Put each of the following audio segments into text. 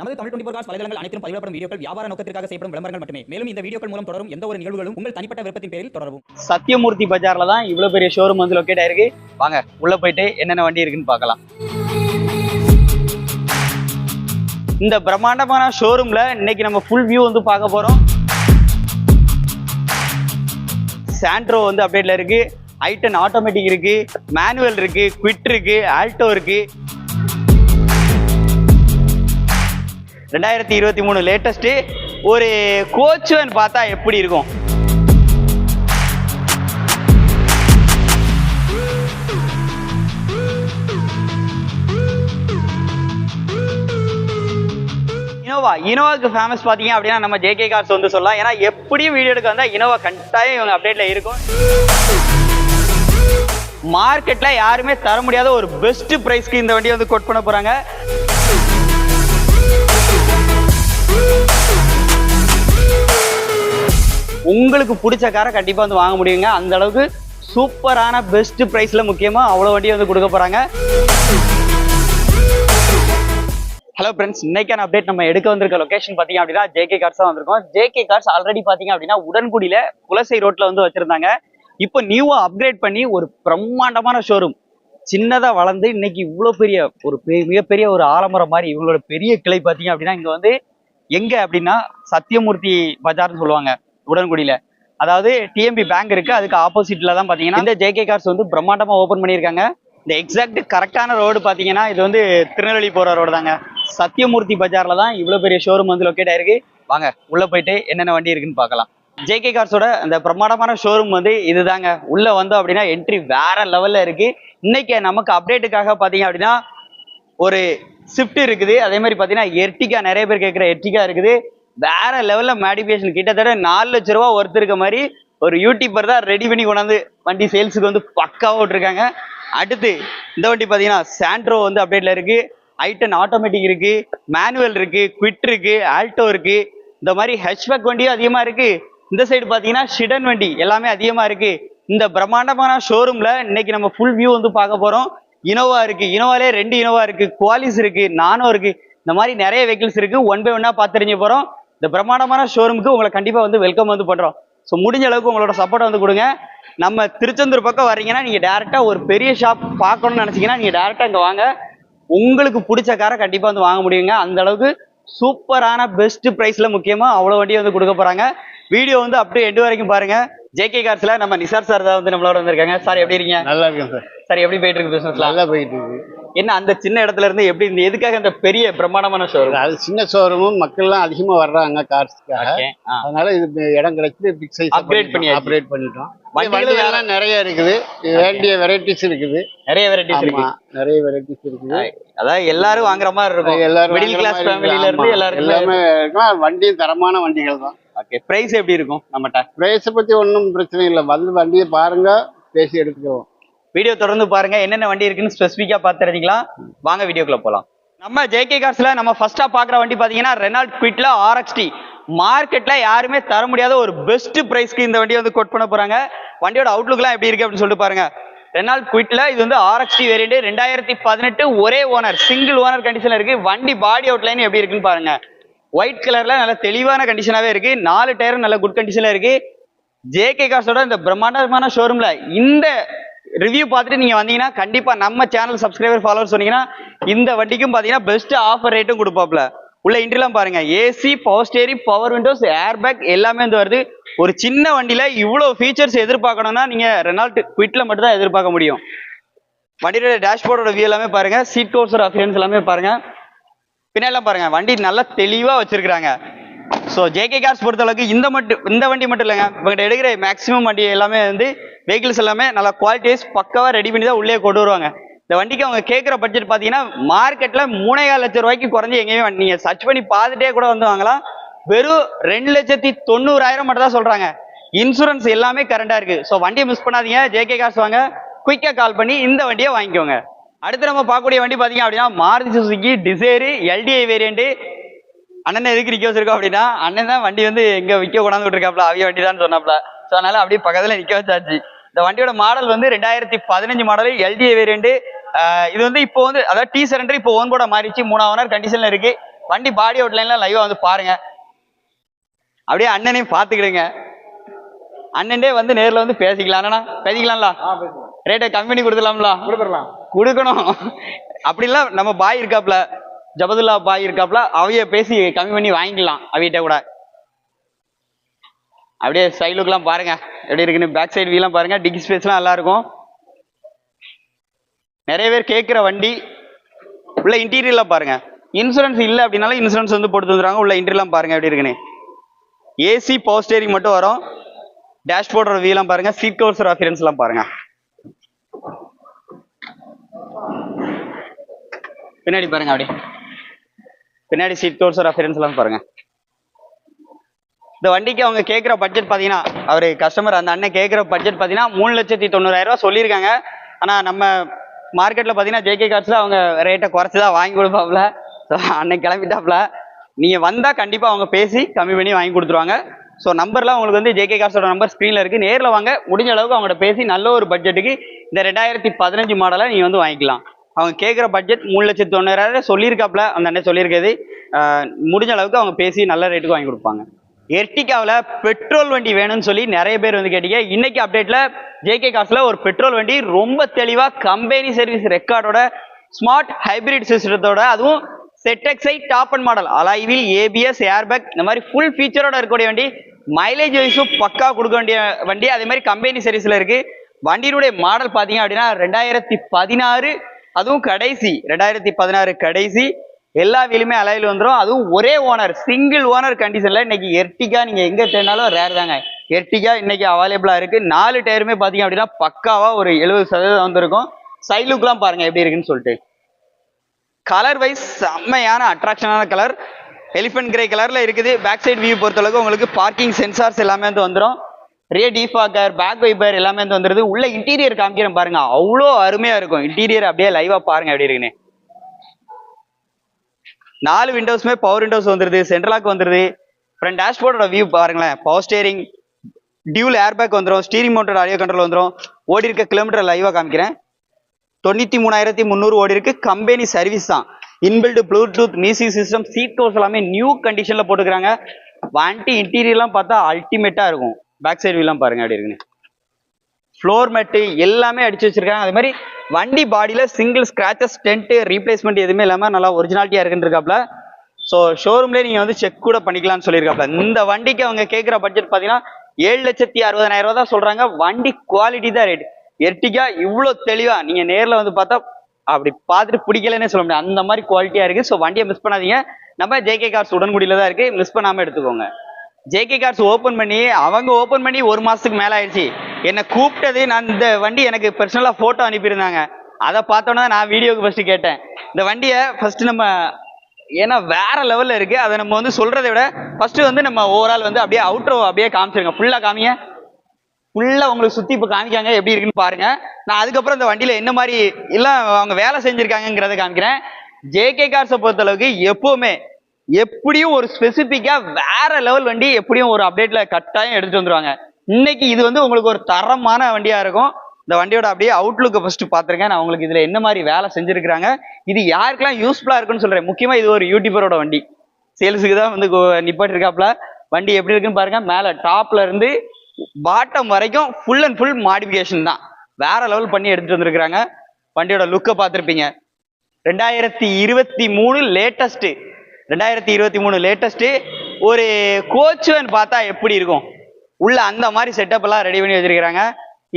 நமது Tamil twenty cos வலைதளங்கள் அனைத்தும் பதிவிடப்படும் வீடியோக்கள் வியாபார நோக்கத்திற்காக செய்யப்படும் விளம்பரங்கள் மட்டுமே. மேலும் இந்த வீடியோக்கள் மூலம் தொடரும் எந்த ஒரு நிகழ்வுகளும் உங்கள் தனிப்பட்ட விருப்பத்தின் பேரில் தொடரும் சத்தியமூர்த்தி பஜார்ல தான் இவ்வளவு பெரிய ஷோரூம் வந்து லொக்கேட் ஆயிருக்கு. வாங்க உள்ள போயிட்டு என்னென்ன வண்டி இருக்குன்னு பார்க்கலாம். இந்த பிரம்மாண்டமான ஷோரூம்ல இன்னைக்கு நம்ம ஃபுல் வியூ வந்து பார்க்க போறோம். சாண்ட்ரோ வந்து அப்டேட்ல இருக்கு. ஐட்டன் ஆட்டோமேட்டிக் இருக்கு. மேனுவல் இருக்கு. குவிட் இருக்கு. ஆல்டோ இருக்கு. ரெண்டாயிரத்தி இருபத்தி மூணு லேட்டஸ்ட் ஒரு கோச்சுன்னு பார்த்தா எப்படி இருக்கும்? இனோவா இனோவாக்கு ஃபேமஸ் பார்த்தீங்க அப்படின்னா நம்ம ஜேகே கார்ஸ் வந்து சொல்லலாம். ஏன்னா எப்படியும் வீடியோ எடுக்க வந்தால் இனோவா கட்டாயம் இவங்க அப்டேட்டில் இருக்கும். மார்க்கெட்டில் யாருமே தர முடியாத ஒரு பெஸ்ட் ப்ரைஸ்க்கு இந்த வண்டியை வந்து கோட் பண்ண போகிறாங்க உங்களுக்கு பிடிச்ச காரை கண்டிப்பாக வந்து வாங்க முடியுங்க. அந்த அளவுக்கு சூப்பரான பெஸ்ட் ப்ரைஸில் முக்கியமாக அவ்வளோ வண்டியை வந்து கொடுக்க போகிறாங்க ஹலோ ஃப்ரெண்ட்ஸ் இன்னைக்கான அப்டேட் நம்ம எடுக்க வந்திருக்க லொக்கேஷன் பார்த்திங்க அப்படின்னா ஜேகே கார்ஸ் வந்திருக்கோம். ஜேகே கார்ஸ் ஆல்ரெடி பார்த்தீங்க அப்படின்னா உடன்குடியில் குலசை ரோட்டில் வந்து வச்சுருந்தாங்க. இப்போ நியூவாக அப்கிரேட் பண்ணி ஒரு பிரம்மாண்டமான ஷோரூம் சின்னதாக வளர்ந்து இன்னைக்கு இவ்வளோ பெரிய ஒரு பெ- மிகப்பெரிய ஒரு ஆலமரம் மாதிரி இவங்களோட பெரிய கிளை பார்த்தீங்க அப்படின்னா இங்கே வந்து எங்கே அப்படின்னா சத்தியமூர்த்தி பஜார்னு சொல்லுவாங்க. உடன்குடியில. அதாவது டிஎம்பி பேங்க் இருக்கு அதுக்கு ஆப்போசிட்ல தான் பாத்தீங்கன்னா இந்த ஜேகே கார்ஸ் வந்து பிரம்மாண்டமா ஓபன் பண்ணியிருக்காங்க. இந்த எக்ஸாக்ட் கரெக்டான ரோடு பாத்தீங்கன்னா இது வந்து திருநெல்வேலி போற ரோடு தாங்க. சத்தியமூர்த்தி பஜார்ல தான் இவ்வளவு பெரிய ஷோரூம் வந்து லொக்கேட் ஆயிருக்கு. வாங்க உள்ள போயிட்டு என்னென்ன வண்டி இருக்குன்னு பார்க்கலாம். ஜேகே கார்ஸோட அந்த பிரம்மாண்டமான ஷோரூம் வந்து இதுதாங்க. உள்ள வந்தோம் அப்படின்னா என்ட்ரி வேற லெவல்ல இருக்கு. இன்னைக்கு நமக்கு அப்டேட்டுக்காக பாத்தீங்க அப்படின்னா ஒரு ஸ்விஃப்ட் இருக்குது. அதே மாதிரி பாத்தீங்கன்னா எர்டிகா நிறைய பேர் கேட்குற எர்டிகா இருக்குது. வேற லெவல்ல மாடிஃபிகேஷன் கிட்டத்தட்ட நாலு லட்ச ரூபா ஒருத்தர் இருக்க மாதிரி ஒரு யூடியூபர் தான் ரெடி பண்ணி கொண்டாந்து வண்டி சேல்ஸுக்கு வந்து பக்காவாக விட்டுருக்காங்க. அடுத்து இந்த வண்டி பார்த்தீங்கன்னா சாண்ட்ரோ வந்து அப்டேட்ல இருக்கு. ஐட்டன் ஆட்டோமேட்டிக் இருக்கு. மேனுவல் இருக்கு. குவிட் இருக்கு. ஆல்டோ இருக்கு. இந்த மாதிரி ஹெச்பேக் வண்டியும் அதிகமா இருக்கு. இந்த சைடு பார்த்தீங்கன்னா ஷிடன் வண்டி எல்லாமே அதிகமா இருக்கு. இந்த பிரம்மாண்டமான ஷோரூம்ல இன்னைக்கு நம்ம ஃபுல் வியூ வந்து பார்க்க போறோம். இனோவா இருக்கு. இனோவாலே ரெண்டு இனோவா இருக்கு. குவாலிஸ் இருக்கு. நானோ இருக்கு. இந்த மாதிரி நிறைய வெஹிக்கிள்ஸ் இருக்கு. ஒன் பை ஒன்னா பார்த்து தெரிஞ்சு போறோம். இந்த பிரம்மாண்டமான ஷோரூமுக்கு உங்களை கண்டிப்பாக வந்து வெல்கம் வந்து பண்ணுறோம் ஸோ முடிஞ்ச அளவுக்கு உங்களோட சப்போர்ட் வந்து கொடுங்க. நம்ம திருச்செந்தூர் பக்கம் வர்றீங்கன்னா நீங்கள் டேரெக்டாக ஒரு பெரிய ஷாப் பார்க்கணும்னு நினச்சிங்கன்னா நீங்கள் டேரெக்டாக இங்கே வாங்க. உங்களுக்கு பிடிச்ச காரை கண்டிப்பாக வந்து வாங்க முடியுங்க. அந்த அளவுக்கு சூப்பரான பெஸ்ட் ப்ரைஸில் முக்கியமாக அவ்வளோ வண்டியை வந்து கொடுக்க போறாங்க. வீடியோ வந்து அப்படியே எண்டு வரைக்கும் பாருங்கள் ஜேகே கார்ஸில் நம்ம நிசார் சார் தான் வந்து நம்மளோட வந்திருக்காங்க. சார் எப்படி இருக்கீங்க? நல்லா இருக்கேன் சார் சார் எப்படி போயிட்டு இருக்கு பிசினஸ்லாம் நல்லா போயிட்டு இருக்கு என்ன அந்த சின்ன இடத்துல இருந்து எப்படி இந்த எதுக்காக இந்த பெரிய பிரம்மாண்டமான ஷோரூம் அது சின்ன ஷோரூமும் மக்கள்லாம் அதிகமா வர்றாங்க கார்ஸ்க்காக அதனால இது இடம் கிடைச்சு பிக் சைஸ் Upgrade பண்ணியாச்சு. அப்கிரேட் பண்ணிட்டோம். வண்டிகளும் வண்டிகள் எல்லாம் நிறைய இருக்குது. வேண்டிய வெரைட்டிஸ் இருக்குது. நிறைய வெரைட்டிஸ் இருக்கு நிறைய வெரைட்டிஸ் இருக்குது. அதாவது எல்லாரும் வாங்குற மாதிரி இருக்கும். எல்லாரும் மிடில் கிளாஸ் ஃபேமிலில. இருந்து ஆமா. எல்லாருக்கும் எல்லாமே வண்டியும் தரமான வண்டிகள் தான். ஓகே பிரைஸ் எப்படி இருக்கும் நம்மகிட்ட? பிரைஸை பத்தி ஒன்றும் பிரச்சனை இல்லை. வந்து வண்டியை பாருங்க பேசி எடுத்துக்கிறோம் வீடியோ தொடர்ந்து பாருங்க. என்னென்ன வண்டி இருக்குன்னு ஸ்பெசிஃபிக்காக பார்த்து வாங்க வீடியோக்குள்ள போகலாம் நம்ம ஜேகே கார்ஸில் நம்ம ஃபர்ஸ்ட்டாக பார்க்குற வண்டி பார்த்தீங்கன்னா ரெனால்ட் குவிட்ல ஆர்எக்ஸ்டி மார்க்கெட்டில் யாருமே தர முடியாத ஒரு பெஸ்ட் ப்ரைஸ்க்கு இந்த வண்டியை வந்து கோட் பண்ண போகிறாங்க வண்டியோட அவுட்லுக்லாம் எப்படி இருக்குது அப்படின்னு சொல்லிட்டு பாருங்க. ரெனால்ட் குவிட்ல இது வந்து ஆர்எக்ஸ்டி வேரியண்ட் ரெண்டாயிரத்தி பதினெட்டு ஒரே ஓனர் சிங்கிள் ஓனர் கண்டிஷனில் இருக்குது வண்டி பாடி அவுட்லைன் எப்படி இருக்குன்னு பாருங்க. ஒயிட் கலரில் நல்ல தெளிவான கண்டிஷனாகவே இருக்குது நாலு டயரும் நல்ல குட் கண்டிஷனில் இருக்குது ஜேகே காசோட இந்த பிரம்மாண்டமான ஷோரூமில் இந்த ரிவ்யூ பார்த்துட்டு நீங்கள் வந்தீங்கன்னா கண்டிப்பாக நம்ம சேனல் சப்ஸ்கிரைபர் ஃபாலோவர் சொன்னீங்கன்னா இந்த வண்டிக்கும் பார்த்தீங்கன்னா பெஸ்ட் ஆஃபர் ரேட்டும் கொடுப்பாப்ல உள்ள இன்ட்ரெலாம் பாருங்கள் AC power steering power windows air bag எல்லாமே வந்து வருது. ஒரு சின்ன வண்டியில் இவ்வளோ ஃபீச்சர்ஸ் எதிர்பார்க்கணும்னா நீங்கள் ரெனால்ட் குவிட்டில் மட்டும் தான் எதிர்பார்க்க முடியும். வண்டியோட டேஷ்போர்டோட வியூ எல்லாமே பாருங்கள் சீட் கோர்ஸோட அஃபியன்ஸ் எல்லாமே பாருங்கள் பின்னாடிலாம் பாருங்கள் வண்டி நல்லா தெளிவாக வச்சுருக்குறாங்க. ஸோ ஜேகே கார்ஸ் பொறுத்தளவுக்கு இந்த மட்டும் இந்த வண்டி மட்டும் இல்லைங்க. இவங்ககிட்ட எடுக்கிற மேக்ஸிமம் வண்டி எல்லாமே வந்து வெஹிக்கிள்ஸ் எல்லாமே நல்லா குவாலிட்டிஸ் பக்காவாக ரெடி பண்ணி தான் உள்ளே கொண்டு வருவாங்க. இந்த வண்டிக்கு அவங்க கேட்குற பட்ஜெட் பார்த்தீங்கன்னா மார்க்கெட்டில் மூணேகால் லட்சம் ரூபாய்க்கு குறைஞ்சி எங்கேயுமே நீங்கள் சர்ச் பண்ணி பார்த்துட்டே கூட வந்து வாங்கலாம். வெறும் ரெண்டு லட்சத்தி தொண்ணூறாயிரம் மட்டும் தான் சொல்கிறாங்க இன்சூரன்ஸ் எல்லாமே கரண்டாக இருக்கு. ஸோ வண்டியை மிஸ் பண்ணாதீங்க. ஜேகே கார்ஸ் வாங்க. குயிக்காக கால் பண்ணி இந்த வண்டியை வாங்கிக்கோங்க. அடுத்து நம்ம பார்க்கக்கூடிய வண்டி பார்த்தீங்க அப்படின்னா Maruti Suzuki Dzire LDI variant அண்ணன் எதுக்கு நிக்க வச்சிருக்கோம் அப்படின்னா அண்ணன் தான் வண்டி வந்து எங்க விற்க கொண்டாந்து விட்டுருக்காப்ல அவிய வண்டி தான் சொன்னாப்ல. ஸோ அதனால அப்படியே பக்கத்துல நிக்க வச்சாச்சு. இந்த வண்டியோட மாடல் வந்து ரெண்டாயிரத்தி பதினஞ்சு மாடல் எல்டிஏ வேரியண்ட் இது வந்து இப்போ வந்து அதாவது டி சரண்டர் இப்போ ஓன் போட மாறிச்சு மூணாவது ஓனர் கண்டிஷன்ல இருக்கு. வண்டி பாடி அவுட்லைன்லாம் லைவா வந்து பாருங்க. அப்படியே அண்ணனையும் பார்த்துக்கிடுங்க. அண்ணன்டே வந்து நேர்ல வந்து பேசிக்கலாம். அண்ணா பேசிக்கலாம்ல? ரேட்டை கம்மி பண்ணி கொடுத்துலாம்ல கொடுக்கணும். அப்படிலாம் நம்ம பாய் இருக்காப்ல. ஜபதுல்லா பாய் இருக்காப்ல அவைய பேசி கம்மி பண்ணி வாங்கிக்கலாம் அவையிட்ட கூட. அப்படியே சைடு பாருங்க. எப்படி இருக்குன்னு பேக் சைடு வீலாம் பாருங்க. டிக்கி ஸ்பேஸ்லாம் நல்லா இருக்கும் நிறைய பேர் கேட்குற வண்டி உள்ள இன்டீரியர்லாம் பாருங்க. இன்சூரன்ஸ் இல்லை அப்படின்னாலும் இன்சூரன்ஸ் வந்து போட்டு தந்துருவாங்க உள்ள இன்டீரியர்லாம் பாருங்க எப்படி இருக்குன்னு. ஏசி பவர் ஸ்டேரிங் மட்டும் வரும். டேஷ்போர்டோட வீலாம் பாருங்க. சீட் கவர்ஸ் ரெஃபரன்ஸ்லாம் பாருங்க. பின்னாடி பாருங்க அப்படியே பின்னாடி சீட் கவர்ஸ் ரெஃபரன்ஸ்லாம் பாருங்க. இந்த வண்டிக்கு அவங்க கேட்குற பட்ஜெட் பார்த்தீங்கன்னா அவர் கஸ்டமர் அந்த அண்ணன் கேட்குற பட்ஜெட் பார்த்தீங்கன்னா மூணு லட்சத்தி தொண்ணூறாயிரரூவா சொல்லியிருக்காங்க. ஆனால் நம்ம மார்க்கெட்டில் பார்த்தீங்கன்னா ஜேகே கார்ஸில் அவங்க ரேட்டை குறைச்சி தான் வாங்கி கொடுப்பாப்ல ஸோ அன்னைக்கு கிளம்பிட்டாப்ல நீங்கள் வந்தால் கண்டிப்பாக அவங்க பேசி கம்மி பண்ணி வாங்கி கொடுத்துருவாங்க. ஸோ நம்பர்லாம் உங்களுக்கு வந்து ஜேகே கார்ஸோட நம்பர் ஸ்க்ரீனில் இருக்குது நேரில் வாங்க. முடிஞ்ச அளவுக்கு அவங்கள்ட்ட பேசி நல்ல ஒரு பட்ஜெட்டுக்கு இந்த ரெண்டாயிரத்தி பதினஞ்சு மாடலை நீங்கள் வந்து வாங்கிக்கலாம். அவங்க கேட்குற பட்ஜெட் மூணு லட்சத்து தொண்ணூறாயிரம் சொல்லியிருக்காப்புல அந்த அண்ணன் சொல்லியிருக்கிறது. முடிஞ்ச அளவுக்கு அவங்க பேசி நல்ல ரேட்டுக்கு வாங்கி கொடுப்பாங்க. எர்டிகாவில் பெட்ரோல் வண்டி வேணும்னு சொல்லி நிறைய பேர் வந்து கேட்டீங்க. இன்னைக்கு அப்டேட்டில் ஜேகே காசில் ஒரு பெட்ரோல் வண்டி ரொம்ப தெளிவாக கம்பெனி சர்வீஸ் ரெக்கார்டோட ஸ்மார்ட் ஹைபிரிட் சிஸ்டத்தோட அதுவும் செட்டெக்ஸை top and model alloy wheel ABS airbag இந்த மாதிரி ஃபுல் ஃபீச்சரோட இருக்கக்கூடிய வண்டி மைலேஜ் வைஸும் பக்கா கொடுக்க வேண்டிய வண்டி அதே மாதிரி கம்பெனி சர்வீஸில் இருக்குது வண்டியினுடைய மாடல் பார்த்தீங்க அப்படின்னா ரெண்டாயிரத்தி பதினாறு அதுவும் கடைசி ரெண்டாயிரத்தி பதினாறு கடைசி எல்லா வீலுமே அலையில் வந்துடும் அதுவும் ஒரே ஓனர் சிங்கிள் ஓனர் கண்டிஷனில் இன்னைக்கு எர்டிகா நீங்கள் எங்கே தேடினாலும் ரேர் தாங்க. எர்டிகா இன்னைக்கு அவைலபிளாக இருக்குது நாலு டயருமே பார்த்தீங்க அப்படின்னா பக்காவாக ஒரு எழுபது சதவீதம் வந்திருக்கும். சைட் லுக்லாம் பாருங்கள் எப்படி இருக்குன்னு சொல்லிட்டு. கலர் வைஸ் செம்மையான அட்ராக்ஷனான கலர் எலிஃபென்ட் கிரே கலரில் இருக்குது. பேக் சைட் வியூ பொறுத்தளவுக்கு உங்களுக்கு பார்க்கிங் சென்சார்ஸ் எல்லாமே வந்து வந்துடும் ரே டீஃபாக்கர் பேக் வைப்பர் எல்லாமே வந்து வந்துருது. உள்ள இன்டீரியர் காமிக்கிறேன் பாருங்க. அவ்வளோ அருமையா இருக்கும். இன்டீரியர் அப்படியே லைவா பாருங்க எப்படி இருக்குன்னு. நாலு விண்டோஸ்மே பவர் விண்டோஸ் வந்துருது. சென்ட்ரலாக் வந்துருது. அப்புறம் டேஷ்போர்டோட வியூ பாருங்களேன். பவர் ஸ்டேரிங் டியூல் ஏர்பேக் வந்துடும் ஸ்டீரிங் மோட்டர் ஆடியோ கண்ட்ரோல் வந்துடும் ஓடி இருக்க கிலோமீட்டர் லைவாக காமிக்கிறேன். தொண்ணூற்றி மூணாயிரத்தி முந்நூறு ஓடி இருக்கு. கம்பெனி சர்வீஸ் தான். Inbuilt Bluetooth music system seat covers எல்லாமே நியூ கண்டிஷனில் போட்டுக்கிறாங்க. வண்டி இன்டீரியர்லாம் பார்த்தா அல்டிமேட்டாக இருக்கும். பேக் சைடு வீலாம் பாருங்க அப்படி இருக்குன்னு. ஃப்ளோர் மேட்டு எல்லாமே அடிச்சு வச்சிருக்காங்க. அதே மாதிரி வண்டி பாடியில் சிங்கிள் ஸ்க்ராச்சஸ் டென்ட்டு ரீப்ளேஸ்மெண்ட் எதுவுமே இல்லாமல் நல்லா ஒரிஜினாலிட்டியாக இருக்குன்னு இருக்காப்ல. ஸோ ஷோரூம்லேயே நீங்கள் வந்து செக் கூட பண்ணிக்கலாம்னு சொல்லியிருக்காப்ல. இந்த வண்டிக்கு அவங்க கேட்குற பட்ஜெட் பார்த்தீங்கன்னா ஏழு லட்சத்தி அறுபதாயிரம் ரூபா தான் சொல்கிறாங்க வண்டி குவாலிட்டி தான் ரேட் எர்டிகா இவ்வளோ தெளிவாக நீங்கள் நேரில் வந்து பார்த்தா அப்படி பார்த்துட்டு பிடிக்கலன்னே சொல்ல முடியாது. அந்த மாதிரி குவாலிட்டியாக இருக்குது ஸோ வண்டியை மிஸ் பண்ணாதீங்க. நம்ம ஜேகே கார்ஸ் உடன்குடியில் தான் இருக்குது மிஸ் பண்ணாமல் எடுத்துக்கோங்க. ஜேகே கார்ஸ் ஓப்பன் பண்ணி அவங்க ஓப்பன் பண்ணி ஒரு மாதத்துக்கு மேலே ஆயிடுச்சு. என்னை கூப்பிட்டது நான் இந்த வண்டி எனக்கு பர்சனலாக ஃபோட்டோ அனுப்பியிருந்தாங்க. அதை பார்த்தோன்னே நான் வீடியோக்கு ஃபஸ்ட்டு கேட்டேன். இந்த வண்டியை ஃபஸ்ட்டு நம்ம ஏன்னா வேற லெவலில் இருக்குது அதை நம்ம வந்து சொல்கிறத விட ஃபஸ்ட்டு வந்து நம்ம ஓவரால் வந்து அப்படியே அவுட்ரோ அப்படியே காமிச்சிருங்க. ஃபுல்லாக காமிங்க. ஃபுல்லாக உங்களுக்கு சுற்றி இப்போ காமிக்காங்க. எப்படி இருக்குன்னு பாருங்கள் நான் அதுக்கப்புறம் இந்த வண்டியில் என்ன மாதிரி எல்லாம் அவங்க வேலை செஞ்சுருக்காங்கங்கிறத காமிக்கிறேன். ஜேகே கார்ஸை பொறுத்தளவுக்கு எப்போவுமே எப்படியும் ஒரு ஸ்பெசிஃபிக்கா வேற லெவல் வண்டி எப்படியும் ஒரு அப்டேட்ல கட்டாயம் எடுத்துட்டு வந்துருவாங்க. இன்னைக்கு இது வந்து உங்களுக்கு ஒரு தரமான வண்டியா இருக்கும். இந்த வண்டியோட அப்படியே அவுட்லுக்கை ஃபர்ஸ்ட் பார்த்துருக்கேன் நான் உங்களுக்கு இதுல என்ன மாதிரி வேலை செஞ்சிருக்காங்க இது யாருக்கெல்லாம் யூஸ்ஃபுல்லா இருக்குன்னு சொல்றேன். முக்கியமா இது ஒரு யூடியூபரோட வண்டி. சேல்ஸுக்கு தான் வந்து நிப்பாட்டி இருக்காப்ல வண்டி எப்படி இருக்குன்னு பாருங்க. மேல டாப்ல இருந்து பாட்டம் வரைக்கும் ஃபுல் அண்ட் ஃபுல் மாடிஃபிகேஷன் தான். வேற லெவல் பண்ணி எடுத்துட்டு வந்திருக்கிறாங்க. வண்டியோட லுக்கை பார்த்துருப்பீங்க ரெண்டாயிரத்தி இருபத்தி மூணு லேட்டஸ்ட்டு ரெண்டாயிரத்தி இருபத்தி மூணு லேட்டஸ்ட்டு ஒரு கோச் பார்த்தா எப்படி இருக்கும்? உள்ள அந்த மாதிரி செட்டப் எல்லாம் ரெடி பண்ணி வச்சிருக்கிறாங்க.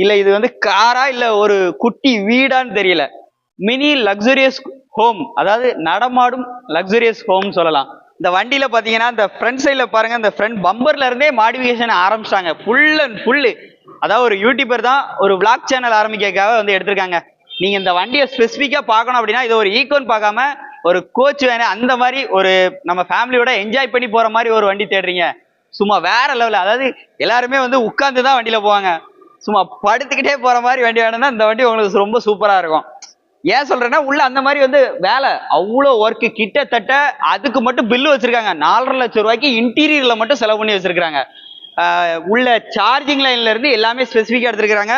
இல்லை இது வந்து காரா இல்லை ஒரு குட்டி வீடான்னு தெரியல. மினி லக்ஸுரியஸ் ஹோம் அதாவது நடமாடும் லக்ஸுரியஸ் ஹோம்னு சொல்லலாம். இந்த வண்டியில் பார்த்தீங்கன்னா இந்த ஃப்ரண்ட் சைடில் பாருங்கள் இந்த ஃப்ரண்ட் பம்பர்ல இருந்தே மாடிஃபிகேஷன் ஆரம்பிச்சிட்டாங்க. ஃபுல் அண்ட் ஃபுல்லு அதாவது ஒரு யூடியூபர் தான் ஒரு விளாக் சேனல் ஆரம்பிக்கிறதுக்காக வந்து எடுத்திருக்காங்க. நீங்கள் இந்த வண்டியை ஸ்பெசிஃபிக்காக பார்க்கணும் அப்படின்னா இது ஒரு ஈக்கோன்னு பார்க்காம ஒரு கோச் வேணும் அந்த மாதிரி ஒரு நம்ம ஃபேமிலியோட என்ஜாய் பண்ணி போற மாதிரி ஒரு வண்டி தேடுறீங்க. சும்மா வேற லெவலில் அதாவது எல்லாருமே வந்து உட்காந்து தான் வண்டியில் போவாங்க. சும்மா படுத்துக்கிட்டே போற மாதிரி வண்டி வேணும்னா இந்த வண்டி உங்களுக்கு ரொம்ப சூப்பரா இருக்கும். ஏன் சொல்றேன்னா உள்ள அந்த மாதிரி வந்து வேலை. அவ்வளோ ஒர்க் கிட்டத்தட்ட அதுக்கு மட்டும் பில்லு வச்சிருக்காங்க. நாலரை லட்சம் ரூபாய்க்கு இன்டீரியர்ல மட்டும் செலவு பண்ணி வச்சிருக்காங்க உள்ள சார்ஜிங் லைன்ல இருந்து எல்லாமே ஸ்பெசிஃபிக்காக எடுத்திருக்காங்க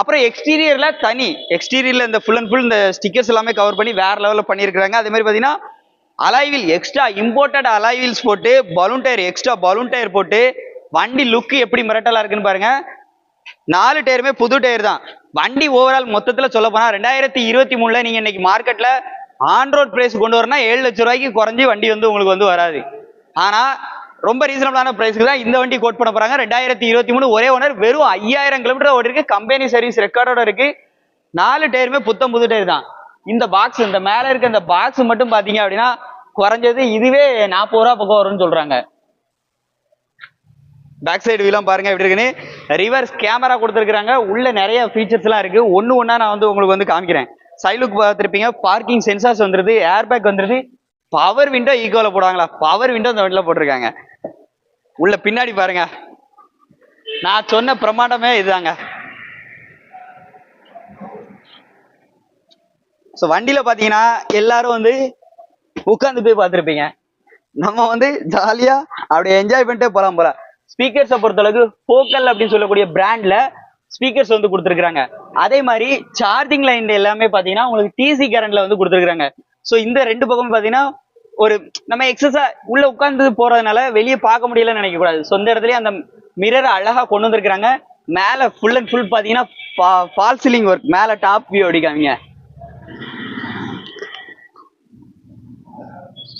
அப்புறம் எக்ஸ்டீரியர்ல தனி. எக்ஸ்டீரியர்ல இந்த ஃபுல் அண்ட் ஃபுல் இந்த ஸ்டிக்கர்ஸ் எல்லாமே கவர் பண்ணி வேற லெவலில் பண்ணியிருக்கிறாங்க. அதே மாதிரி பார்த்தீங்கன்னா alloy wheel extra imported alloy போட்டு balloon tyre extra balloon tyre போட்டு வண்டி லுக்கு எப்படி மிரட்டலாக இருக்குன்னு பாருங்க. நாலு டயருமே புது டயர் தான். வண்டி ஓவரால் மொத்தத்தில் சொல்ல போனால் ரெண்டாயிரத்தி இருபத்தி மூணில் நீங்கள் இன்னைக்கு மார்க்கெட்டில் ஆன் ரோட் கொண்டு வரனா ஏழு லட்சம் ரூபாய்க்கு குறைஞ்சி வண்டி வந்து உங்களுக்கு வந்து வராது. ஆனால் ரொம்ப ரீசனபிளான பிரைஸ்க்கு தான் இந்த வண்டி கோட் பண்ண போறாங்க. ரெண்டாயிரத்தி இருபத்தி மூணு ஒரே ஓனர் வெறும் ஐயாயிரம் கிலோமீட்டர் ஓடி இருக்கு. கம்பெனி சர்வீஸ் ரெக்கார்டோட இருக்கு. நாலு டயருமே புத்தம் புது டயர் தான். இந்த பாக்ஸ் இந்த மேல இருக்க இந்த பாக்ஸ் மட்டும் பாத்தீங்க அப்படின்னா குறைஞ்சது இதுவே நாற்பது ரூபா பக்கம் வரும்னு சொல்றாங்க. பேக் சைடு வீலாம் பாருங்க எப்படி இருக்குன்னு. ரிவர்ஸ் கேமரா கொடுத்துருக்காங்க உள்ள நிறைய ஃபீச்சர்ஸ் எல்லாம் இருக்கு. ஒண்ணு ஒண்ணா நான் வந்து உங்களுக்கு வந்து காமிக்கிறேன். சைலுக்கு பார்த்துருப்பீங்க. பார்க்கிங் சென்சார்ஸ் வந்துருது ஏர் பேக் வந்துருது. பவர் விண்டோ ஈகோவில் போடுவாங்களா? பவர் விண்டோ இந்த வண்டியில் போட்டிருக்காங்க. உள்ள பின்னாடி பாருங்க. நான் சொன்ன பிரமாண்டமே இதுதாங்க. ஸோ வண்டியில் பார்த்தீங்கன்னா எல்லாரும் வந்து உட்காந்து போய் பார்த்துருப்பீங்க. நம்ம வந்து ஜாலியாக அப்படியே என்ஜாய் பண்ணிட்டே போகலாம் போல. ஸ்பீக்கர்ஸை பொறுத்தளவுக்கு ஃபோக்கல் அப்படின்னு சொல்லக்கூடிய பிராண்டில் ஸ்பீக்கர்ஸ் வந்து கொடுத்துருக்குறாங்க. அதே மாதிரி சார்ஜிங் லைன் எல்லாமே பார்த்தீங்கன்னா உங்களுக்கு டிசி கரண்ட்ல வந்து கொடுத்துருக்குறாங்க. ஸோ இந்த ரெண்டு பக்கமும் பார்த்தீங்கன்னா ஒரு நம்ம எக்ஸசா உள்ள உட்கார்ந்து போறதுனால வெளியே பார்க்க முடியலன்னு நினைக்க கூடாது சொந்த இடத்துலயே அந்த மிரரை அழகா கொண்டு வந்திருக்கிறாங்க. மேல ஃபுல் அண்ட் ஃபுல் பாத்தீங்கன்னா ஃபால் சீலிங் ஒர்க் மேல டாப் வியூ அடிக்காமீங்க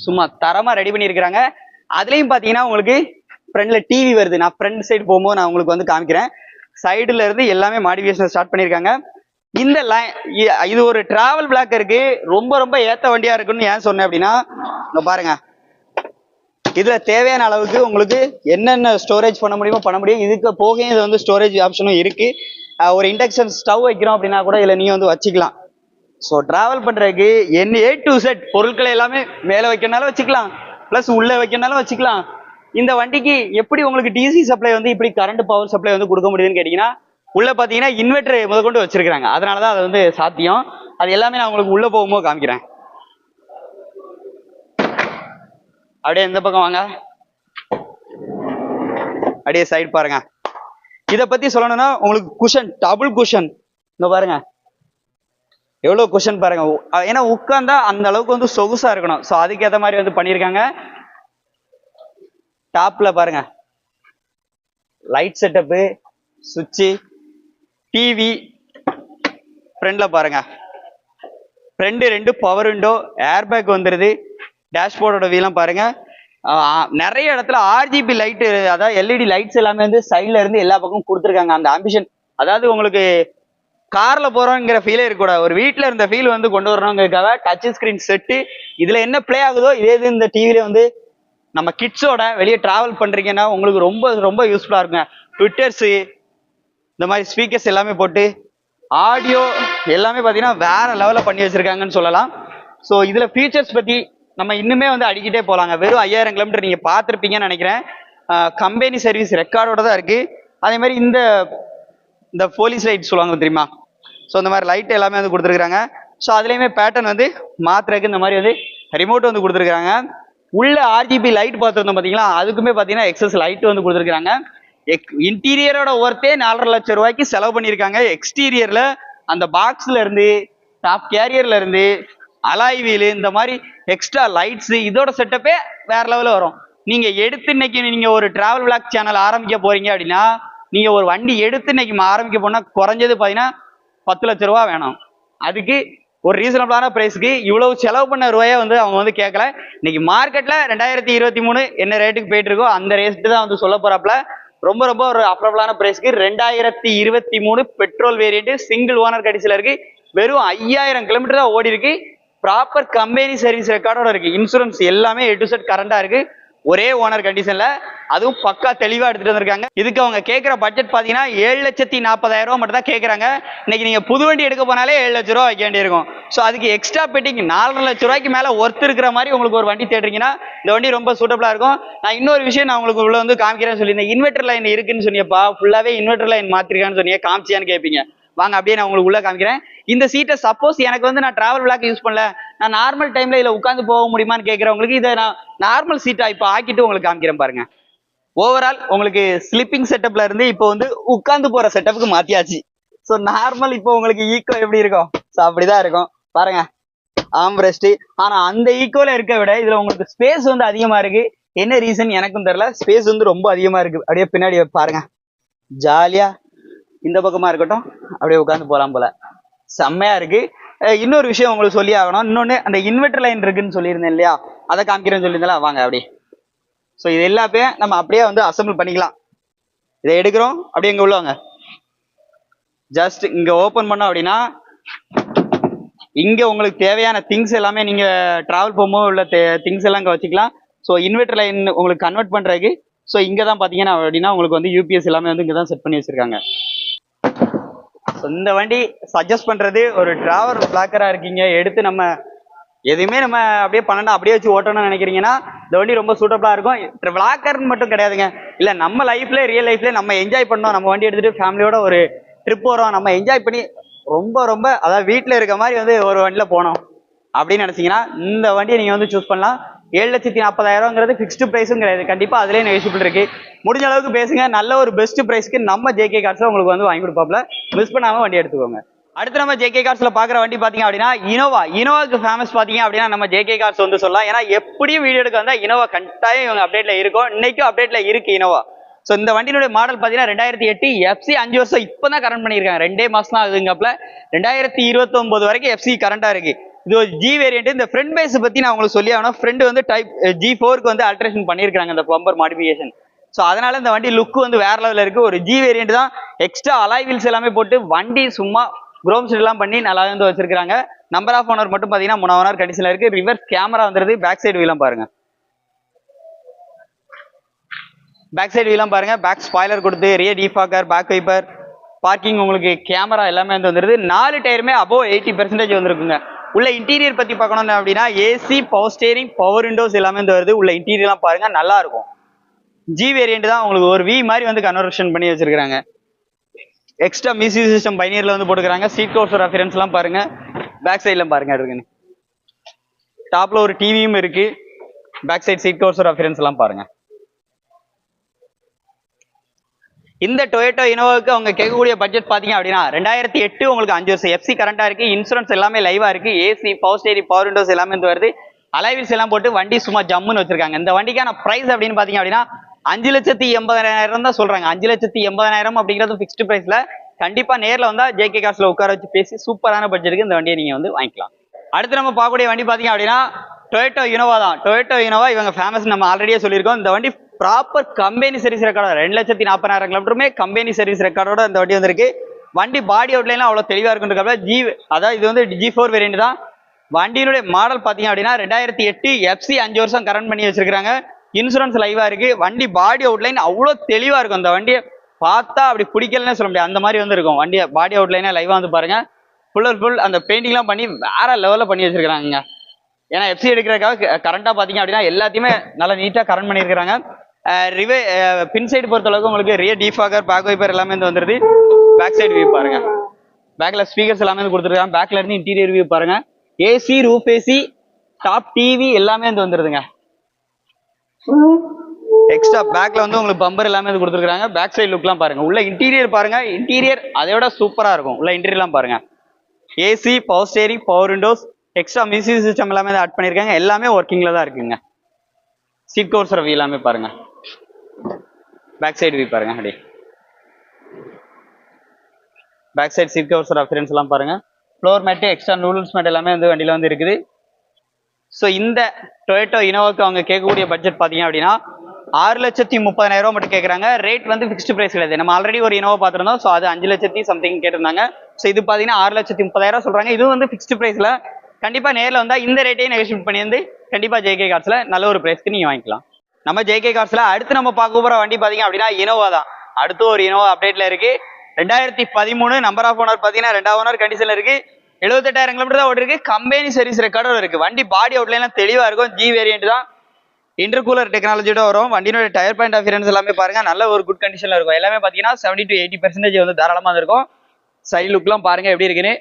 சும்மா தரமா ரெடி பண்ணியிருக்கிறாங்க. அதுலயும் பாத்தீங்கன்னா உங்களுக்கு ஃப்ரண்ட்ல டிவி வருது. நான் ஃப்ரண்ட் சைடு போகும்போது நான் உங்களுக்கு வந்து காமிக்கிறேன். சைடுல இருந்து எல்லாமே மாடிஃபிகேஷன் ஸ்டார்ட் பண்ணியிருக்காங்க. இந்த லைன் இது ஒரு டிராவல் பிளாக் இருக்கு. ரொம்ப ரொம்ப ஏத்த வண்டியா இருக்குன்னு ஏன் சொன்னேன் அப்படின்னா இங்க பாருங்க. இதுல தேவையான அளவுக்கு உங்களுக்கு என்னென்ன ஸ்டோரேஜ் பண்ண முடியுமோ பண்ண முடியும். இதுக்கு போக இது வந்து ஸ்டோரேஜ் ஆப்ஷனும் இருக்கு. ஒரு இண்டக்ஷன் ஸ்டவ் வைக்கிறோம் அப்படின்னா கூட இதில் நீங்கள் வந்து வச்சுக்கலாம். ஸோ ட்ராவல் பண்ணுறதுக்கு என் ஏ டு செட் பொருட்களை எல்லாமே மேலே வைக்கணும்னாலும் வச்சுக்கலாம். ப்ளஸ் உள்ளே வைக்கணும்னாலும் வச்சுக்கலாம். இந்த வண்டிக்கு எப்படி உங்களுக்கு டிசி சப்ளை வந்து இப்படி கரண்ட் பவர் சப்ளை வந்து கொடுக்க முடியுதுன்னு கேட்டிங்கன்னா உள்ள பார்த்தீங்கன்னா இன்வெர்டர் முதற்கொண்டு வச்சிருக்கிறாங்க. அதனால தான் அது வந்து சாத்தியம். அது எல்லாமே நான் உங்களுக்கு உள்ள போகும்போது காமிக்கிறேன். அப்படியே இந்த பக்கம் வாங்க. அப்படியே சைடு பாருங்க. இதை பத்தி சொல்லணும்னா உங்களுக்கு குஷன் டபுள் குஷன் இங்க பாருங்க. எவ்வளோ கொஷன் பாருங்க. ஏன்னா உட்காந்தா அந்த அளவுக்கு வந்து சொகுசா இருக்கணும். ஸோ அதுக்கேற்ற மாதிரி வந்து பண்ணியிருக்காங்க. டாப்ல பாருங்க. லைட் செட்டப்பு சுவிட்சு டிவி ஃப்ரெண்டில் பாருங்க. ஃப்ரெண்டு ரெண்டு பவர் விண்டோ ஏர் பேக் வந்துடுது டேஷ்போர்டோட வீலாம் பாருங்க. நிறைய இடத்துல ஆர்ஜிபி லைட்டு அதாவது எல்இடி லைட்ஸ் எல்லாமே வந்து சைடில் இருந்து எல்லா பக்கமும் கொடுத்துருக்காங்க. அந்த ஆம்பிஷன் அதாவது உங்களுக்கு காரில் போகிறோங்கிற ஃபீலே இருக்கக்கூடாது. ஒரு வீட்டில் இருந்த ஃபீல் வந்து கொண்டு வரணுங்கிறதுக்காக டச் ஸ்க்ரீன் செட்டு இதில் என்ன ப்ளே ஆகுதோ இதே இது இந்த டிவியில வந்து நம்ம கிட்ஸோட வெளியே ட்ராவல் பண்ணுறீங்கன்னா உங்களுக்கு ரொம்ப ரொம்ப யூஸ்ஃபுல்லாக இருக்குங்க. ட்விட்டர்ஸு இந்த மாதிரி ஸ்பீக்கர்ஸ் எல்லாமே போட்டு ஆடியோ எல்லாமே பார்த்தீங்கன்னா வேற லெவலில் பண்ணி வச்சிருக்காங்கன்னு சொல்லலாம். ஸோ இதில் ஃபீச்சர்ஸ் பற்றி நம்ம இன்னுமே வந்து அடிக்கிட்டே போகலாங்க வெறும் ஐயாயிரம் கிலோமீட்டர் நீங்கள் பார்த்துருப்பீங்கன்னு நினைக்கிறேன். கம்பெனி சர்வீஸ் ரெக்கார்டோட தான் இருக்குது அதே மாதிரி இந்த இந்த போலீஸ் லைட் சொல்லுவாங்க தெரியுமா? ஸோ இந்த மாதிரி லைட் எல்லாமே வந்து கொடுத்துருக்குறாங்க. ஸோ அதுலேயுமே பேட்டர்ன் வந்து மாத்துறதுக்கு இந்த மாதிரி வந்து ரிமோட் வந்து கொடுத்துருக்குறாங்க. உள்ள ஆர்ஜிபி லைட் பார்த்துருந்தோம் பார்த்தீங்களா? அதுக்குமே பார்த்தீங்கன்னா எக்ஸஸ் லைட் வந்து கொடுத்துருக்குறாங்க. எக் இன்டீரியரோட ஒர்த்தே நாலரை லட்சம் ரூபாய்க்கு செலவு பண்ணியிருக்காங்க. எக்ஸ்டீரியர்ல அந்த பாக்ஸ்ல இருந்து டாப் கேரியர்ல இருந்து அலாய் வீல் இந்த மாதிரி எக்ஸ்ட்ரா லைட்ஸ் இதோட செட்டப்பே வேற லெவலில் வரும். நீங்க எடுத்து இன்னைக்கு நீங்க ஒரு டிராவல் பிளாக் சேனல் ஆரம்பிக்க போறீங்க அப்படின்னா நீங்க ஒரு வண்டி எடுத்து இன்னைக்கு ஆரம்பிக்க போனா குறைஞ்சது பார்த்தீங்கன்னா பத்து லட்ச ரூபா வேணும். அதுக்கு ஒரு ரீசனபிளான ப்ரைஸுக்கு இவ்வளவு செலவு பண்ண ரூபாயை வந்து அவங்க வந்து கேட்கல இன்னைக்கு மார்க்கெட்ல ரெண்டாயிரத்தி இருபத்தி மூணு என்ன ரேட்டுக்கு போயிட்டு இருக்கோ அந்த ரேட்டு தான் வந்து சொல்ல போகிறப்பல ரொம்ப ரொம்ப ஒரு அஃபரபிளான பிரைஸ்க்கு ரெண்டாயிரத்தி இருபத்தி மூணு பெட்ரோல் வேரியண்ட் சிங்கிள் ஓனர் கடைசியில் இருக்கு. வெறும் ஐயாயிரம் கிலோமீட்டர் தான் ஓடி இருக்கு ப்ராப்பர் கம்பெனி சர்வீஸ் ரெக்கார்டோட இருக்கு. இன்சூரன்ஸ் எல்லாமே எட்டு செட் கரண்டா இருக்கு. ஒரே ஓனர் கண்டிஷன்ல அதுவும் பக்கா தெளிவா எடுத்துட்டு வந்திருக்காங்க. இதுக்கு அவங்க கேட்கிற பட்ஜெட் பாத்தீங்கன்னா ஏழு லட்சத்தி நாற்பதாயிரம் ரூபாய் மட்டும் தான் கேட்கறாங்க இன்னைக்கு நீங்க புது வண்டி எடுக்க போனாலே ஏழு லட்ச ரூபா வைக்க வேண்டியிருக்கும். ஸோ அதுக்கு எக்ஸ்ட்ரா பெட்டிங் நாலரை லட்ச ரூபாய்க்கு மேல ஒர்த் இருக்கிற மாதிரி உங்களுக்கு ஒரு வண்டி தேடுறீங்கன்னா இந்த வண்டி ரொம்ப சூட்டபிளா இருக்கும். நான் இன்னொரு விஷயம் நான் உங்களுக்கு உள்ள வந்து காமிக்கிறேன்னு சொல்லியிருந்தேன் இன்வெர்டர் லைன் இருக்குன்னு சொன்னியப்பா ஃபுல்லாவே இன்வெர்டர் லைன் மாத்திருக்கான்னு சொன்னீங்க காமிச்சியான்னு கேட்பீங்க வாங்க அப்படியே நான் உங்களுக்கு உள்ள காமிக்கிறேன். இந்த சீட்டை சப்போஸ் எனக்கு வந்து நான் டிராவல் பிளாக் யூஸ் பண்ணல. நான் நார்மல் டைம்ல இதுல உட்காந்து போக முடியுமான்னு கேட்குறவங்களுக்கு இதை நான் நார்மல் சீட்டா இப்போ ஆக்கிட்டு உங்களுக்கு காமிக்கிறேன் பாருங்க. ஓவரால் உங்களுக்கு ஸ்லிப்பிங் செட்டப்ல இருந்து இப்போ வந்து உட்காந்து போற செட்டப்புக்கு மாத்தியாச்சு. ஸோ நார்மல் இப்போ உங்களுக்கு ஈக்கோ எப்படி இருக்கும்? ஸோ அப்படிதான் இருக்கும். பாருங்க. ஆம்ரெஸ்ட் ஆனா அந்த ஈக்குவல இருக்க விட இதுல உங்களுக்கு ஸ்பேஸ் வந்து அதிகமா இருக்கு. என்ன ரீசன் எனக்கும் தெரியல. ஸ்பேஸ் வந்து ரொம்ப அதிகமா இருக்கு. அப்படியே பின்னாடி பாருங்க. ஜாலியா இந்த பக்கமா இருக்கட்டும். அப்படியே உட்காந்து போலாம் போல. செம்மையா இருக்கு. இன்னொரு விஷயம் உங்களுக்கு சொல்லி ஆகணும். இன்னொன்னு அந்த இன்வெர்டர் லைன் இருக்குன்னு சொல்லியிருந்தேன் இல்லையா? அதை காமிக்கிறேன்னு சொல்லியிருந்தேன்ல வாங்க அப்படியே ஸோ இது எல்லாத்தையும் நம்ம அப்படியே வந்து அசம்பிள் பண்ணிக்கலாம். இதை எடுக்கிறோம். அப்படியே இங்க உள்ளவங்க. ஜஸ்ட் இங்க ஓப்பன் பண்ணோம் அப்படின்னா இங்க உங்களுக்கு தேவையான திங்ஸ் எல்லாமே நீங்க ட்ராவல் போகும்போது உள்ள திங்ஸ் எல்லாம் இங்கே வச்சுக்கலாம். ஸோ இன்வெர்டர் லைன் உங்களுக்கு கன்வெர்ட் பண்றதுக்கு ஸோ இங்கே தான் பார்த்தீங்கன்னா அப்படின்னா உங்களுக்கு வந்து யூபிஎஸ் எல்லாமே வந்து இங்கே தான் செட் பண்ணி வச்சிருக்காங்க. இந்த வண்டி சஜஸ்ட் பண்ணுறது ஒரு டிராவல் பிளாக்கராக இருக்கீங்க. எடுத்து நம்ம எதுவுமே நம்ம அப்படியே பண்ணணும் அப்படியே வச்சு ஓட்டணும்னு நினைக்கிறீங்கன்னா இந்த வண்டி ரொம்ப சூட்டபிளா இருக்கும். பிளாக்கர்னு மட்டும் கிடையாதுங்க. இல்லை நம்ம லைஃப்ல ரியல் லைஃப்ல நம்ம என்ஜாய் பண்ணோம். நம்ம வண்டி எடுத்துட்டு ஃபேமிலியோட ஒரு ட்ரிப் போகிறோம் நம்ம என்ஜாய் பண்ணி ரொம்ப ரொம்ப அதாவது வீட்டில் இருக்க மாதிரி வந்து ஒரு வண்டியில் போனோம். அப்படின்னு நினச்சிங்கன்னா இந்த வண்டியை நீங்கள் வந்து சூஸ் பண்ணலாம். ஏழு லட்சத்தி நாற்பதாயிரம்ங்கிறது ஃபிக்ஸ்டு ப்ரைஸும் கிடையாது. கண்டிப்பாக அதுலேயே நெகிஷிபிள் இருக்கு. முடிஞ்ச அளவுக்கு பேசுங்க. நல்ல ஒரு பெஸ்ட் ப்ரைஸ்க்கு நம்ம ஜேகே கார்ஸில் உங்களுக்கு வந்து வாங்கி கொடுப்பாப்ல மிஸ் பண்ணாமல் வண்டி எடுத்துக்கோங்க. அடுத்து நம்ம ஜேகே கார்ஸில் பார்க்குற வண்டி பார்த்தீங்க அப்படின்னா இனோவா இனோவாக்கு ஃபேமஸ் பார்த்தீங்க அப்படின்னா நம்ம ஜேகே கார்ஸ் வந்து சொல்லலாம். ஏன்னா எப்படியும் வீடியோ எடுக்க வந்தால் இனோவா கட்டாயம் இவங்க அப்டேட்டில் இருக்கும். இன்னைக்கும் அப்டேட்டில் இருக்கு இனோவா ஸோ இந்த வண்டியினுடைய மாடல் பார்த்தீங்கன்னா ரெண்டாயிரத்தி எட்டு எஃப்சி அஞ்சு வருஷம் இப்போ தான் கரண்ட் பண்ணியிருக்காங்க. ரெண்டே மாதம் தான் ஆகுதுங்கப்பல ரெண்டாயிரத்தி இருபத்தொம்போது வரைக்கும் எஃப்சி கரண்ட்டாக இருக்குது இது ஒரு ஜி வேரியன்ட் இந்த ஃப்ரண்ட் பேஸ் பத்தி நான் உங்களுக்கு சொல்லி ஆகணும். ஃப்ரண்ட் வந்து டைப் ஜி ஃபோருக்கு வந்து அல்ட்ரேஷன் பண்ணியிருக்காங்க இந்த பம்பர் மாடிஃபிகேஷன் ஸோ அதனால இந்த வண்டி லுக் வந்து வேற லெவலில் இருக்கு. ஒரு ஜி வேரியன்ட் தான் எக்ஸ்ட்ரா அலாய் வீல்ஸ் எல்லாமே போட்டு வண்டி சும்மா குரோம் எல்லாம் பண்ணி நல்லா வந்து வச்சிருக்காங்க நம்பர் ஆஃப் ஓனர் மட்டும் பார்த்தீங்கன்னா மூணு ஓனர் கண்டிஷனில் இருக்கு. ரிவர்ஸ் கேமரா வந்துருது. பேக் சைடு வீலம் பாருங்க. பேக் சைடு வீலம் பாருங்க. பேக் ஸ்பாய்லர் கொடுத்து rear defogger back wiper parking உங்களுக்கு கேமரா எல்லாமே வந்து வந்துருது. நாலு டயருமே அபோவ் எயிட்டி பெர்சன்டேஜ் வந்துருக்குங்க. உள்ள இன்டீரியர் பத்தி பார்க்கணும் அப்படின்னா AC power steering power windows எல்லாமே வந்து வருது. உள்ள இன்டீரியர்லாம் பாருங்க நல்லா இருக்கும். ஜி வேரியன்ட் தான் உங்களுக்கு ஒரு வி மாதிரி வந்து கன்வர்ஷன் பண்ணி வச்சிருக்காங்க எக்ஸ்ட்ரா மியூசிக் சிஸ்டம் பைனியர்ல வந்து போட்டுக்கிறாங்க. சீட் கோர்ஸ் ரெஃபரன்ஸ் எல்லாம் பாருங்க. பேக் சைட்ல பாருங்க இருக்குன்னு டாப்ல ஒரு டிவியும் இருக்கு. Back side seat covers reference எல்லாம் பாருங்க. இந்த டொயேட்டோ இனோவாவுக்கு அவங்க கேட்கக்கூடிய பட்ஜெட் பார்த்தீங்க அப்படின்னா ரெண்டாயிரத்தி எட்டு உங்களுக்கு அஞ்சு வருஷம். எஃப்சி கரண்டாக இருக்குது இன்சூரன்ஸ் எல்லாமே லைவாக இருக்குது AC power steering power windows எல்லாமே வந்து வருது. அலைவில்ஸ் எல்லாம் போட்டு வண்டி சும்மா ஜம்முன்னு வச்சிருக்காங்க. இந்த வண்டிக்கான ப்ரைஸ் அப்படின்னு பார்த்தீங்க அப்படின்னா அஞ்சு லட்சத்தி எண்பதாயிரம் தான் சொல்கிறாங்க அஞ்சு லட்சத்தி எண்பதாயிரம் அப்படிங்கிறது ஃபிக்ஸ்டு ப்ரைஸில் கண்டிப்பாக நேரில் வந்தால் ஜேகே காசில் உட்கார வச்சு பேசி சூப்பரான பட்ஜெட்டுக்கு இந்த வண்டியை நீங்கள் வந்து வாங்கிக்கலாம். அடுத்து நம்ம பார்க்கக்கூடிய வண்டி பார்த்தீங்க அப்படின்னா டொயோட்டோ இனோவா தான். டொயோட்டோ இனோவா இவங்க ஃபேமஸ் நம்ம ஆல்ரெடியே சொல்லியிருக்கோம். இந்த வண்டி ப்ராப்பர் கம்பெனி சர்வீஸ் ரெக்கார்டோட ரெண்டு லட்சத்தி நாற்பதாயிரம் கிலோமீட்டருமே கம்பெனி சர்வீஸ் ரெக்கார்டோட இந்த வண்டி வந்திருக்கு. வண்டி பாடி அவுட்லைன்லாம் அவ்வளோ தெளிவாக இருக்குன்றதுக்காக ஜி அதாவது இது வந்து ஜி ஃபோர் வேரியன்ட் தான். வண்டியினுடைய மாடல் பார்த்தீங்க அப்படின்னா ரெண்டாயிரத்தி எட்டு எஃப்சி அஞ்சு வருஷம் கரண்ட் பண்ணி வச்சிருக்காங்க இன்சூரன்ஸ் லைவாக இருக்குது வண்டி பாடி அவுட்லைன் அவ்வளோ தெளிவாக இருக்கும். அந்த வண்டியை பார்த்தா அப்படி பிடிக்கலன்னு சொல்ல முடியாது. அந்த மாதிரி வந்து இருக்கும் வண்டியை பாடி அவுட்லைனாக லைவாக வந்து பாருங்கள் ஃபுல் அண்ட் ஃபுல் அந்த பெயிண்டிங்லாம் பண்ணி வேற லெவலில் பண்ணி வச்சிருக்கிறாங்க ஏன்னா எஃப்சி எடுக்கிறதுக்காக கரண்ட்டாக பார்த்தீங்க அப்படின்னா எல்லாத்தையுமே நல்லா நீட்டாக கரண்ட் பண்ணியிருக்கிறாங்க. ரிவே பின் சைடு பொறுத்தளவுக்கு உங்களுக்கு ரியர் டீஃபாகர் பேக் வைப்பர் எல்லாமே வந்து வந்துருது. பேக் சைடு வியூ பாருங்க. பேக்கில் ஸ்பீக்கர்ஸ் எல்லாமே வந்து கொடுத்துருக்காங்க. பேக்கில் இருந்து இன்டீரியர் வியூ பாருங்க. AC roof AC top TV எல்லாமே வந்து வந்துருதுங்க. எக்ஸ்ட்ரா பேக்ல வந்து உங்களுக்கு பம்பர் எல்லாமே வந்து கொடுத்துருக்காங்க. பேக் சைடு லுக்லாம் பாருங்க. உள்ள இன்டீரியர் பாருங்க. இன்டீரியர் அதை விட சூப்பரா இருக்கும். உள்ள இன்டீரியர்லாம் பாருங்க. AC power steering power windows extra music system எல்லாமே ஆட் பண்ணியிருக்காங்க எல்லாமே ஒர்க்கிங்ல தான் இருக்குங்க. சீட் கோர்ஸ் ரவி எல்லாமே பாருங்க. பேக் சைடு வியூ பாருங்க அப்படியே பேக் சைடு சீட் கவர்ஸோட ரெஃபரன்ஸ் எல்லாம் பாருங்க. Floor mat extra noodles mat எல்லாமே வந்து வண்டியில வந்து இருக்குது. ஸோ இந்த டொயோட்டோ இனோவாக்கு அவங்க கேட்கக்கூடிய பட்ஜெட் பார்த்தீங்க அப்படின்னா ஆறு லட்சத்தி முப்பதாயிரம் ரூபா மட்டும் கேட்குறாங்க. ரேட் வந்து ஃபிக்ஸ்டு பிரைஸ் கிடையாது. நம்ம ஆல்ரெடி ஒரு இனோவா பார்த்துருந்தோம். ஸோ அது அஞ்சு லட்சத்தி சம்திங் கேட்டிருந்தாங்க. ஸோ இது பார்த்தீங்கன்னா ஆறு லட்சத்தி முப்பதாயிரம் சொல்கிறாங்க இதுவும் வந்து ஃபிக்ஸ்டு ப்ரைஸில் கண்டிப்பாக நேரில் வந்தால் இந்த ரேட்டையும் நெகோஷியேட் பண்ணி வந்து கண்டிப்பாக ஜேகே கார்ட்ஸில் நல்ல ஒரு பிரைஸ்க்கு நீங்கள் வாங்கிக்கலாம். நம்ம ஜேகே கார்ஸ்ல அடுத்து நம்ம பார்க்க போற வண்டி பாத்தீங்க அப்படின்னா இனோவா தான். அடுத்து ஒரு இனோவா அப்டேட்ல இருக்கு. ரெண்டாயிரத்தி பதிமூணு நம்பர் ஆஃப் ஓனர் பாத்தீங்கன்னா ரெண்டாவது ஓனர் கண்டிஷன்ல இருக்கு. எழுபத்தெட்டாயிரம் கிலோமீட்டர் தான் ஓடிருக்கு. கம்பெனி சர்வீஸ் ரெக்கார்டோட இருக்கு. வண்டி பாடி அவுட்லைன்லாம் தெளிவா இருக்கும். ஜி வேரியன்ட் தான். இன்டர்கூலர் டெக்னாலஜியோட வரும். வண்டியோட டயர் பாயிண்ட் ஆஃப் எல்லாமே பாருங்க. நல்ல ஒரு குட் கண்டிஷன்ல இருக்கும். எல்லாமே பாத்தீங்கன்னா செவன்டி டு எயிட்டி பர்சன்டேஜ் வந்து தாராளமா இருக்கும் சைடு லுக்லாம் பாருங்க எப்படி இருக்குன்னு.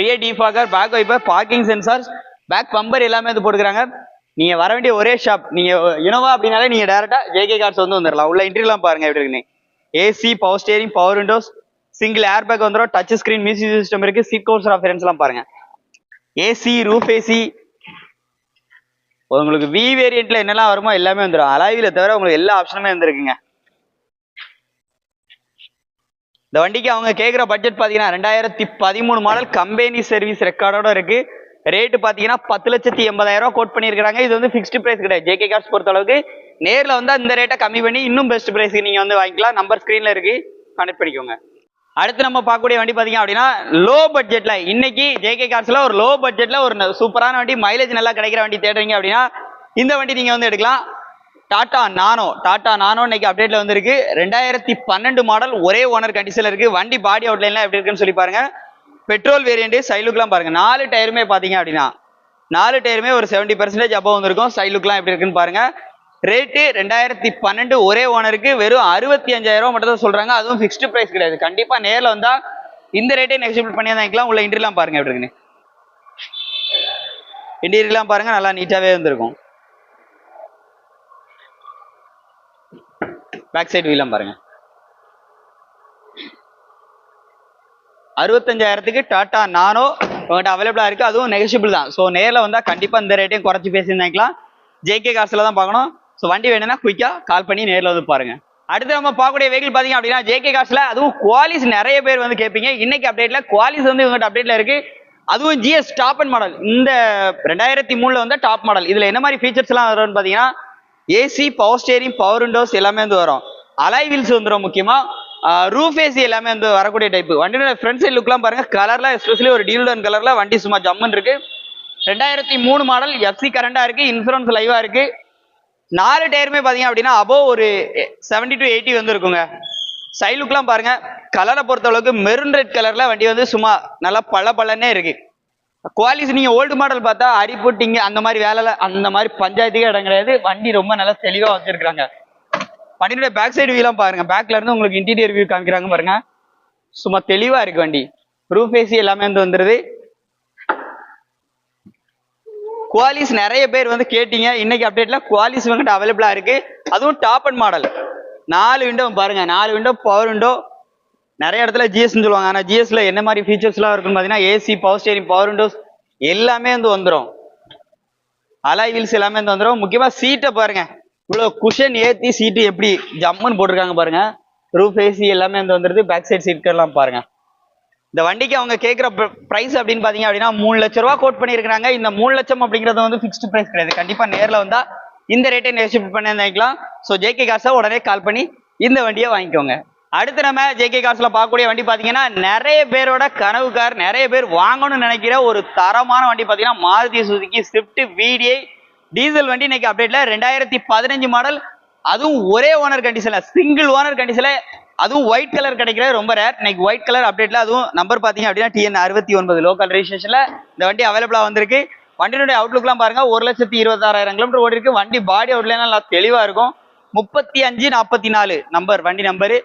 Rear defogger back wiper parking sensor back bumper எல்லாமே வந்து போட்டுக்கிறாங்க. நீங்க வர வேண்டிய ஒரே ஷாப் நீங்க இனோவா அப்படின்னாலே நீங்க டேரக்டா ஜேகே கார்ஸ் வந்து வந்துடலாம் உள்ள இன்டர்வியூலாம் பாருங்க எப்படி இருக்குன்னு. AC power steering power windows single air bag வந்துடும் டச் ஸ்கிரீன் மியூசிக் சிஸ்டம் இருக்கு சீட் கோர்ஸ் ரெஃபரன்ஸ் எல்லாம் பாருங்க. ஏசி ரூஃப் ஏசி உங்களுக்கு வி வேரியண்ட்ல என்னெல்லாம் வருமோ எல்லாமே வந்துடும் அலாவில தவிர உங்களுக்கு எல்லா ஆப்ஷனுமே வந்துருக்குங்க. இந்த வண்டிக்கு அவங்க கேட்குற பட்ஜெட் பார்த்தீங்கன்னா ரெண்டாயிரத்தி பதிமூணு மாடல் கம்பெனி சர்வீஸ் ரெக்கார்டோட இருக்குது ரேட்டு பார்த்தீங்கன்னா பத்து லட்சத்தி எண்பதாயிரம் ரூபா கோட் பண்ணியிருக்காங்க இது வந்து ஃபிக்ஸ்டு ப்ரைஸ் கிடையாது. ஜேகே கார்ஸ் பொறுத்த அளவுக்கு நேரில் வந்து அந்த ரேட்டை கம்மி பண்ணி இன்னும் பெஸ்ட் ப்ரைஸ்க்கு நீங்கள் வந்து வாங்கிக்கலாம். நம்பர் ஸ்க்ரீனில் இருக்கு. கனெக்ட் பண்ணிக்கோங்க. அடுத்து நம்ம பார்க்கக்கூடிய வண்டி பார்த்தீங்க அப்படின்னா லோ பட்ஜெட்டில் இன்னைக்கு ஜேகே கார்ஸில் ஒரு லோ பட்ஜெட்டில் ஒரு சூப்பரான வண்டி மைலேஜ் நல்லா கிடைக்கிற வண்டி தேடுறீங்க அப்படின்னா இந்த வண்டி நீங்கள் வந்து எடுக்கலாம். டாடா நானோ டாடா நானோ இன்னைக்கு அப்டேட்டில் வந்திருக்கு. ரெண்டாயிரத்தி பன்னெண்டு மாடல் ஒரே ஓனர் கண்டிஷனில் இருக்குது வண்டி பாடி அவுட்லைன்லாம் எப்படி இருக்குன்னு சொல்லி பாருங்கள் பெட்ரோல் வேரியண்ட்டு சைலுக்கெலாம் பாருங்கள் நாலு டயருமே பார்த்தீங்க அப்படின்னா நாலு டயருமே ஒரு செவன்டி பர்சன்டேஜ் அப்போ வந்திருக்கும். சைலுக்கெலாம் எப்படி இருக்குன்னு பாருங்கள் ரேட்டு ரெண்டாயிரத்தி பன்னெண்டு ஒரே ஓனருக்கு வெறும் அறுபத்தி அஞ்சாயிரம் மட்டும் தான் சொல்கிறாங்க அதுவும் ஃபிக்ஸ்டு ப்ரைஸ் கிடையாது. கண்டிப்பாக நேரில் வந்தால் இந்த ரேட்டே நெக்ஸ்ட் பண்ணி வாங்கிக்கலாம் உள்ள இன்டர்லாம் பாருங்கள் எப்படி இருக்குன்னு. இன்டீரியர்லாம் பாருங்கள் நல்லா நீட்டாகவே வந்திருக்கும். பேக் சைடு வீலாம் பாருங்கள் அறுபத்தஞ்சாயிரத்துக்கு டாட்டா நானோ உங்கள்கிட்ட அவைலபிளாக இருக்குது அதுவும் நெகஷியபிள் தான். ஸோ நேரில் வந்தால் கண்டிப்பாக இந்த ரேட்டையும் குறைச்சி பேசியிருந்தாக்கலாம் ஜேகே காசில் தான் பார்க்கணும். ஸோ வண்டி வேணும்னா குயிக்காக கால் பண்ணி நேரில் வந்து பாருங்கள் அடுத்து நம்ம பார்க்கக்கூடிய வெஹிக்கிள் பார்த்தீங்க அப்படின்னா ஜேகே காசில் அதுவும் குவாலிஸ் நிறைய பேர் வந்து கேட்பீங்க. இன்னைக்கு அப்டேட்டில் குவாலிஸ் வந்து இவங்ககிட்ட அப்டேட்டில் இருக்குது அதுவும் ஜிஎஸ் டாப் அண்ட் மாடல் இந்த ரெண்டாயிரத்தி மூணில் வந்து டாப் மாடல் இதில் என்ன மாதிரி ஃபீச்சர்ஸ்லாம் வரும்னு பார்த்தீங்கன்னா AC power steering power windows எல்லாமே வந்து வரும். அலை வீல்ஸ் வந்துடும் முக்கியமாக ரூஃபேஸ் எல்லாமே வந்து வரக்கூடிய டைப் வண்டியோட ஃப்ரண்ட் சைடு லுக்லாம் பாருங்க. கலர்ல எஸ்பெஷலி ஒரு டீல்டன் கலர்ல வண்டி சும்மா ஜம்முன்னு இருக்கு. ரெண்டாயிரத்தி மூணு மாடல் எஃப்சி கரண்டா இருக்கு இன்சூரன்ஸ் லைவா இருக்கு. நாலு டயருமே பாத்தீங்க அப்படின்னா அபோவ் ஒரு செவன்டி டு எயிட்டி வந்து இருக்குங்க சைடு லுக்லாம் பாருங்க. கலரை பொறுத்த அளவுக்கு மெரூன் ரெட் கலர்ல வண்டி வந்து சும்மா நல்லா பல பளன்னே இருக்கு. குவாலிட்டி நீங்க ஓல்டு மாடல் பார்த்தா அரிப்புட்டிங்க அந்த மாதிரி வேலை அந்த மாதிரி பஞ்சாயத்துக்கே இடம் கிடையாது. வண்டி ரொம்ப நல்லா தெளிவா வச்சிருக்காங்க வண்டியோட பேக் சைடு வியூலாம் பாருங்க. பேக்ல இருந்து உங்களுக்கு இன்டீரியர் வியூ காமிக்கிறாங்க பாருங்க. சும்மா தெளிவா இருக்கு வண்டி. ரூஃப் ஏசி எல்லாமே வந்து வந்துருது. குவாலிஸ் நிறைய பேர் வந்து கேட்டீங்க. இன்னைக்கு அப்டேட்ல குவாலிஸ் வந்துட்டு அவைலபிளா இருக்கு. அதுவும் டாப் அண்ட் மாடல் நாலு விண்டோ பாருங்க. நாலு விண்டோ பவர் விண்டோ நிறைய இடத்துல ஜிஎஸ்ன்னு சொல்லுவாங்க. ஆனா ஜிஎஸ்ல என்ன மாதிரி ஃபீச்சர்ஸ்லாம் இருக்குன்னு பார்த்தீங்கன்னா AC power steering power windows எல்லாமே வந்து வந்துடும் அலாய் வீல்ஸ் எல்லாமே வந்து வந்துடும் முக்கியமா சீட்டை பாருங்க. இவ்வளோ குஷன் ஏற்றி சீட்டு எப்படி ஜம்முன்னு போட்டிருக்காங்க பாருங்க. ரூஃப் ஏசி எல்லாமே வந்து வந்துருது. பேக் சைட் சீட்கெல்லாம் பாருங்க. இந்த வண்டிக்கு அவங்க கேட்குற ப்ரைஸ் அப்படின்னு பார்த்தீங்க அப்படின்னா மூணு லட்ச ரூபா கோட் பண்ணியிருக்கிறாங்க. இந்த மூணு லட்சம் அப்படிங்கிறது வந்து ஃபிக்ஸ்டு ப்ரைஸ் கிடையாது. கண்டிப்பாக நேரில் வந்தால் இந்த ரேட்டை நெகோஷியேட் பண்ணி வாங்கிக்கலாம் ஸோ ஜேகே காசை உடனே கால் பண்ணி இந்த வண்டியை வாங்கிக்கோங்க. அடுத்து நம்ம ஜேகே காசில் பார்க்கக்கூடிய வண்டி பார்த்தீங்கன்னா நிறைய பேரோட கனவு கார் நிறைய பேர் வாங்கணும்னு நினைக்கிற ஒரு தரமான வண்டி பார்த்தீங்கன்னா Maruti Suzuki Swift VDI diesel வண்டி இன்னைக்கு அப்டேட்ல ரெண்டாயிரத்தி பதினஞ்சு மாடல் அதுவும் ஒரே ஓனர் கண்டிஷன்ல சிங்கிள் ஓனர் கண்டிஷன்ல அதுவும் ஒயிட் கலர் கிடைக்கிறது ரொம்ப ரேர் இன்னைக்கு ஒயிட் கலர் அப்டேட்ல அதுவும் நம்பர் பாத்தீங்க அப்படின்னா டிஎன் அறுபத்தி ஒன்பது லோக்கல் ரெஜிஸ்ட்ரேஷன்ல இந்த வண்டி அவைலபிளா வந்திருக்கு. வண்டியினுடைய அவுட்லுக்லாம் பாருங்க ஒரு லட்சத்தி இருபத்தாறாயிரம் கிலோமீட்டர் ஓடி இருக்கு வண்டி பாடி அவுட்லைன் நல்லா தெளிவா இருக்கும். முப்பத்தி அஞ்சு நாற்பத்தி நாலு நம்பர் வண்டி நம்பரு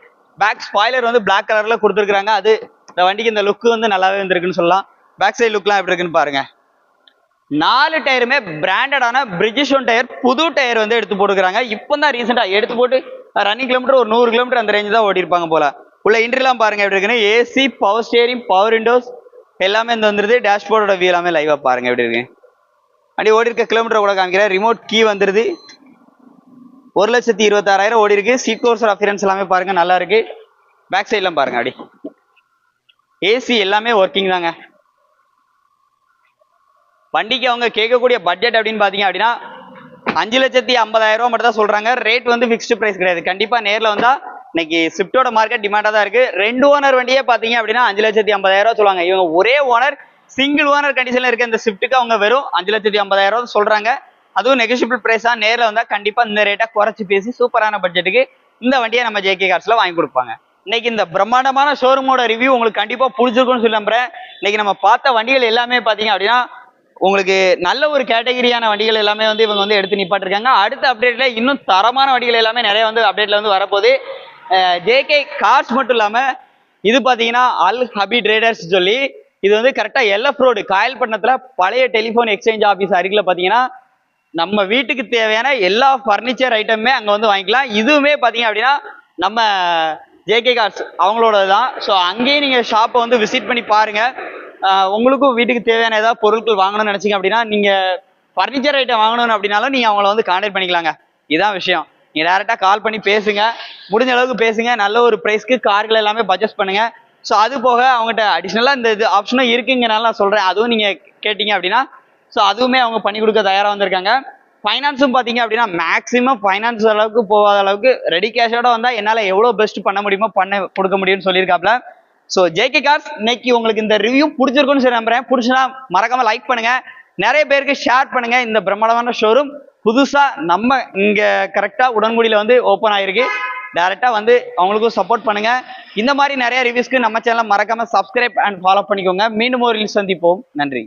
பேக் ஸ்பாய்லர் வந்து பிளாக் கலர்ல கொடுத்துருக்காங்க அது இந்த வண்டிக்கு இந்த லுக் வந்து நல்லாவே வந்திருக்குன்னு சொல்லலாம். பேக் சைடு லுக்லாம் எப்படி இருக்குன்னு பாருங்க. நாலு டயருமே பிராண்டடான பிரிட்ஜிஷோன் டயர் புது டயர் வந்து எடுத்து போட்டுக்கிறாங்க. இப்போ தான் ரீசெண்டாக எடுத்து போட்டு ரன்னிங் கிலோமீட்டர் ஒரு நூறு கிலோமீட்டர் அந்த ரேஞ்சு தான் ஓடிருப்பாங்க போல. உள்ள இன்ட்ரிலாம் பாருங்க எப்படி இருக்குன்னு? AC power steering power windows எல்லாமே இந்த வந்துருது. டேஷ்போர்டோட வியூ எல்லாமே லைவாக பாருங்க எப்படி இருக்கு. அப்படி ஓடி இருக்க கிலோமீட்டர் கூட காமிக்கிறேன். ரிமோட் கீ வந்துருது. ஒரு லட்சத்தி இருபத்தாறாயிரம் ஓடி இருக்கு சீட் கோர்ஸ் அஃபியரன்ஸ் எல்லாமே பாருங்க நல்லா இருக்கு. பேக் சைட்லாம் பாருங்க அப்படி ஏசி எல்லாமே ஒர்க்கிங் தாங்க. வண்டிக்கு அவங்க கேட்கக்கூடிய பட்ஜெட் அப்படின்னு பார்த்தீங்க அப்படின்னா அஞ்சு லட்சத்தி ஐம்பதாயிரம் ரூபாய் மட்டும் தான் சொல்றாங்க. ரேட் வந்து ஃபிக்ஸ்டு ப்ரைஸ் கிடையாது. கண்டிப்பாக நேரில் வந்தால் இன்னைக்கு ஸ்விஃப்டோட மார்க்கெட் டிமாண்டாக தான் இருக்கு. ரெண்டு ஓனர் வண்டியே பார்த்தீங்க அப்படின்னா அஞ்சு லட்சத்தி ஐம்பதாயிரம் சொல்லுவாங்க. இவங்க ஒரே ஓனர் சிங்கிள் ஓனர் கண்டிஷனில் இருக்க இந்த ஸ்விஃப்ட்டுக்கு அவங்க வெறும் அஞ்சு லட்சத்தி ஐம்பதாயிரம் சொல்கிறாங்க சொல்றாங்க. அதுவும் நெகோஷியபிள் தான் நேரில் வந்தால் கண்டிப்பாக இந்த ரேட்டை குறைச்சி பேசி சூப்பரான பட்ஜெட்டுக்கு இந்த வண்டியை நம்ம ஜேகே கார்ஸில் வாங்கி கொடுப்பாங்க. இன்னைக்கு இந்த பிரம்மாண்டமான ஷோரூமோட ரிவ்யூ உங்களுக்கு கண்டிப்பாக பிடிச்சிருக்கும்னு சொல்லி நம்புறேன். இன்னைக்கு நம்ம பார்த்த வண்டிகள் எல்லாமே பார்த்தீங்க அப்படின்னா உங்களுக்கு நல்ல ஒரு கேட்டகரியான வண்டிகள் எல்லாமே வந்து இவங்க வந்து எடுத்து நிப்பாட்டிருக்காங்க. அடுத்த அப்டேட்ல இன்னும் தரமான வண்டிகள் எல்லாமே நிறைய வந்து அப்டேட்ல வந்து வரப்போகுது. ஜேகே கார்ஸ் மட்டும் இல்லாம இது பாத்தீங்கன்னா அல் ஹபி ட்ரேடர்ஸ் சொல்லி இது வந்து கரெக்டா எல்எஃப் ரோடு காயல்பட்டினத்துல பழைய டெலிஃபோன் எக்ஸ்சேஞ்ச் ஆஃபீஸ் அருகில் பாத்தீங்கன்னா நம்ம வீட்டுக்கு தேவையான எல்லா ஃபர்னிச்சர் ஐட்டமுமே அங்க வந்து வாங்கிக்கலாம். இதுவுமே பாத்தீங்க அப்படின்னா நம்ம ஜேகே கார்ஸ் அவங்களோட தான் ஸோ அங்கேயும் நீங்கள் ஷாப்பை வந்து விசிட் பண்ணி பாருங்கள் உங்களுக்கும் வீட்டுக்கு தேவையான ஏதாவது பொருட்கள் வாங்கணும்னு நினச்சிங்க அப்படின்னா நீங்கள் ஃபர்னிச்சர் ஐட்டம் வாங்கணும் அப்படின்னாலும் நீங்கள் அவங்கள வந்து கான்டாக்ட் பண்ணிக்கலாங்க. இதான் விஷயம். நீங்கள் டேரெக்டாக கால் பண்ணி பேசுங்க. முடிஞ்ச அளவுக்கு பேசுங்க. நல்ல ஒரு ப்ரைஸ்க்கு கார்கள் எல்லாமே பட்ஜெஸ்ட் பண்ணுங்க. ஸோ அது போக அவங்ககிட்ட அடிஷ்னலாக இந்த இது ஆப்ஷனும் இருக்குங்கனால நான் சொல்கிறேன் அதுவும் நீங்கள் கேட்டிங்க அப்படின்னா ஸோ அதுவுமே அவங்க பண்ணி கொடுக்க தயாராக வந்திருக்காங்க. ஃபைனான்ஸும் பார்த்தீங்க அப்படின்னா மேக்ஸிமம் ஃபைனான்ஸ் அளவுக்கு போகாத அளவுக்கு ரெடி கேஷோட வந்தால் என்னால் எவ்வளோ பெஸ்ட் பண்ண முடியுமோ பண்ண கொடுக்க முடியும்னு சொல்லியிருக்காப்ல. ஸோ ஜேகே கார்ஸ் இன்னைக்கு உங்களுக்கு இந்த ரிவ்யூ பிடிச்சிருக்குன்னு சொல்லி நம்புறேன். பிடிச்சினா மறக்காம லைக் பண்ணுங்க. நிறைய பேருக்கு ஷேர் பண்ணுங்க இந்த பிரம்மாண்டமான ஷோரூம் புதுசா நம்ம இங்க கரெக்டா உடன்குடியில வந்து ஓப்பன் ஆயிருக்கு. டேரெக்டாக வந்து அவங்களுக்கும் சப்போர்ட் பண்ணுங்க. இந்த மாதிரி நிறைய ரிவ்யூஸ்க்கு நம்ம சேனலை மறக்காம சப்ஸ்கிரைப் அண்ட் ஃபாலோ பண்ணிக்கோங்க. மீண்டும் ஒரு சந்திப்போம். நன்றி.